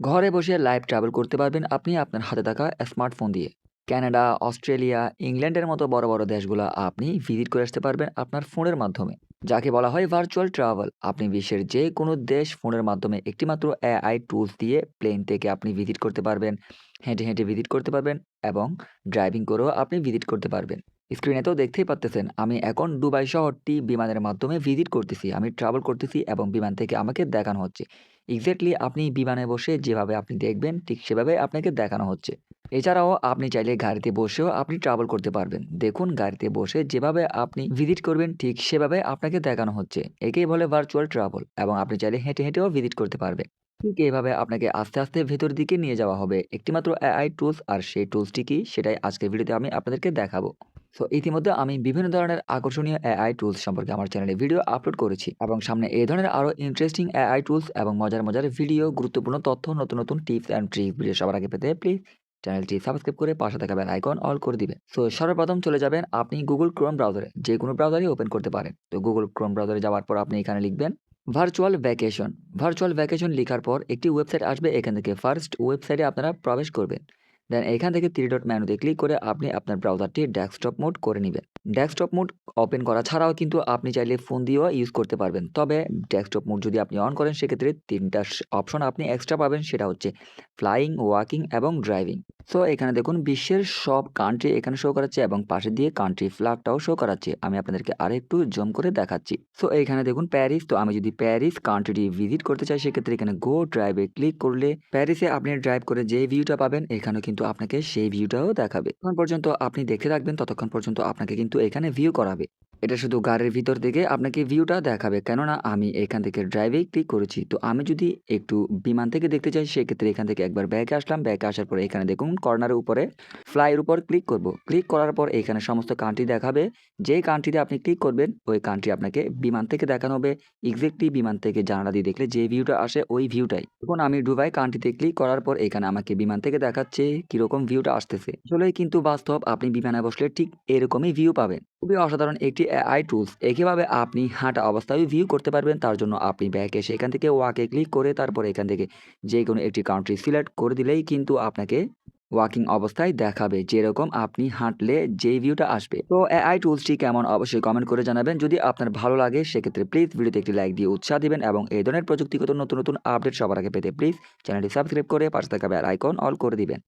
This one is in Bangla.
ঘরে বসে লাইভ ট্রাভেল করতে পারবেন আপনি আপনার হাতে থাকা স্মার্টফোন দিয়ে। কানাডা, অস্ট্রেলিয়া, ইংল্যান্ডের মতো বড়, বড় দেশগুলা আপনি ভিজিট করে আসতে পারবেন আপনার ফোনের মাধ্যমে। যাকে বলা হয় ভার্চুয়াল ট্রাভেল। আপনি বিশ্বের যে কোনো দেশ ফোনের মাধ্যমে একটিমাত্র এআই টুলস দিয়ে প্লেন থেকে আপনি ভিজিট করতে পারবেন। হেঁটে, হেঁটে ভিজিট করতে পারবেন এবং ড্রাইভিং করেও আপনি ভিজিট করতে পারবেন। স্ক্রিনে তো দেখতেই পারতেছেন আমি এখন দুবাই শহরটি বিমানের মাধ্যমে ভিজিট করতেছি। আমি ট্রাভেল করতেছি এবং বিমান থেকে আমাকে দেখানো হচ্ছে। এক্স্যাক্টলি আপনি বিমানে বসে যেভাবে আপনি দেখবেন ঠিক সেভাবে আপনাকে দেখানো হচ্ছে। এছাড়াও আপনি চাইলে গাড়িতে বসেও আপনি ট্রাভেল করতে পারবেন। দেখুন গাড়িতে বসে যেভাবে আপনি ভিজিট করবেন ঠিক সেভাবে আপনাকে দেখানো হচ্ছে। একেই বলে ভার্চুয়াল ট্রাভেল এবং আপনি চাইলে হেঁটে, হেঁটেও ভিজিট করতে পারবেন। ঠিক এইভাবে আপনাকে আস্তে, আস্তে ভেতর দিকে নিয়ে যাওয়া হবে। একটিমাত্র এআই টুলস আর সেই টুলসটি কি সেটাই আজকের ভিডিওতে আমি আপনাদেরকে দেখাবো। সো ইতিমধ্যে আমি বিভিন্ন ধরনের আকর্ষণীয় এআই টুলস সম্পর্কে আমার চ্যানেলে ভিডিও আপলোড করেছি এবং সামনে এই ধরনের আরও ইন্টারেস্টিং এআই টুলস এবং মজার, মজার ভিডিও, গুরুত্বপূর্ণ তথ্য, নতুন, নতুন টিপস অ্যান্ড ট্রিকস ভিডিও সবার আগে পেতে প্লিজ চ্যানেলটি সাবস্ক্রাইব করে পাশে থাকা বেল আইকন অল করে দিবেন। সো সর্বপ্রথম চলে যাবেন আপনি গুগল Chrome ব্রাউজারে। যে কোনো ব্রাউজারই ওপেন করতে পারেন। তো গুগল ক্রোম ব্রাউজারে যাওয়ার পর আপনি এখানে লিখবেন ভার্চুয়াল ভ্যাকেশন। ভার্চুয়াল ভ্যাকেশন লিখার পর একটি ওয়েবসাইট আসবে এখান থেকে ফার্স্ট ওয়েবসাইটে আপনারা প্রবেশ করবেন। দেন এখান থেকে থ্রি ডট মেনুতে ক্লিক করে আপনি আপনার ব্রাউজারটি ডেস্কটপ মোড করে নেবেন ডেস্কটপ মোড ওপেন করা ছাড়াও কিন্তু আপনি চাইলে ফোন দিয়েও ইউজ করতে পারবেন। তবে ডেস্কটপ মোড যদি আপনি অন করেন সেক্ষেত্রে তিনটা অপশন আপনি এক্সট্রা পাবেন সেটা হচ্ছে ফ্লাইং, ওয়াকিং এবং ড্রাইভিং। সো এখানে দেখুন বিশ্বের সব কান্ট্রি এখানে শো করাচ্ছে এবং পাশে দিয়ে কান্ট্রি ফ্ল্যাগটাও শো করাচ্ছে। আমি আপনাদেরকে আরেকটু জুম করে দেখাচ্ছি। সো এখানে দেখুন প্যারিস তো আমি যদি প্যারিস কান্ট্রিটি ভিজিট করতে চাই সেক্ষেত্রে এখানে গো ড্রাইভে ক্লিক করলে প্যারিসে আপনি ড্রাইভ করে যে ভিউটা পাবেন এখানেও কিন্তু আপনাকে সেই ভিউটাও দেখাবে। তখন পর্যন্ত আপনি দেখে রাখবেন, ততক্ষণ পর্যন্ত আপনাকে কিন্তু এখানে ভিউ করাবে। এটা শুধু গাড়ির ভিতর থেকে আপনাকে ভিউটা দেখাবে। কেননা আমি এখান থেকে ড্রাইভে ক্লিক করেছি। তো আমি যদি একটু বিমান থেকে দেখতে চাই সেক্ষেত্রে এখান থেকে একবার ব্যাকে আসলাম। ব্যাকে আসার পর এখানে দেখুন কর্নারের উপরে ফ্লাইয়ের উপর ক্লিক করব। ক্লিক করার পর এখানে সমস্ত কান্ট্রি দেখাবে। যেই কান্ট্রিতে আপনি ক্লিক করবেন, ওই কান্ট্রি আপনাকে বিমান থেকে দেখানো হবে। এক্সাক্টলি বিমান থেকে জানালা দিয়ে দেখলে যে ভিউটা আসে, ওই ভিউটাই। এখন আমি ডুবাই কান্ট্রিতে ক্লিক করার পর এখানে আমাকে বিমান থেকে দেখাচ্ছে কীরকম ভিউটা আসতেছে। আসলেই কিন্তু বাস্তব, আপনি বিমানে বসলে ঠিক এরকমই ভিউ পাবেন। খুবই অসাধারণ একটি এআই টুলস। একইভাবে আপনি হাঁটা অবস্থায় ভিউ করতে পারবেন। তার জন্য আপনি ব্যাকে এসে এখান থেকে ওয়াকে ক্লিক করে তারপরে এখান থেকে যেকোনো একটি কান্ট্রি সিলেক্ট করে দিলেই কিন্তু আপনাকে ওয়াকিং অবস্থায় দেখাবে। যেরকম আপনি হাঁটলে যেই ভিউটা আসবে। তো এআই টুলসটি কেমন অবশ্যই কমেন্ট করে জানাবেন। যদি আপনার ভালো লাগে সেক্ষেত্রে প্লিজ ভিডিওতে একটি লাইক দিয়ে উৎসাহ দিবেন এবং এই ধরনের প্রযুক্তিগত নতুন, নতুন আপডেট সবার আগে পেতে প্লিজ চ্যানেলটি সাবস্ক্রাইব করে পাশে থাকা বেল আইকন অল করে দিবেন।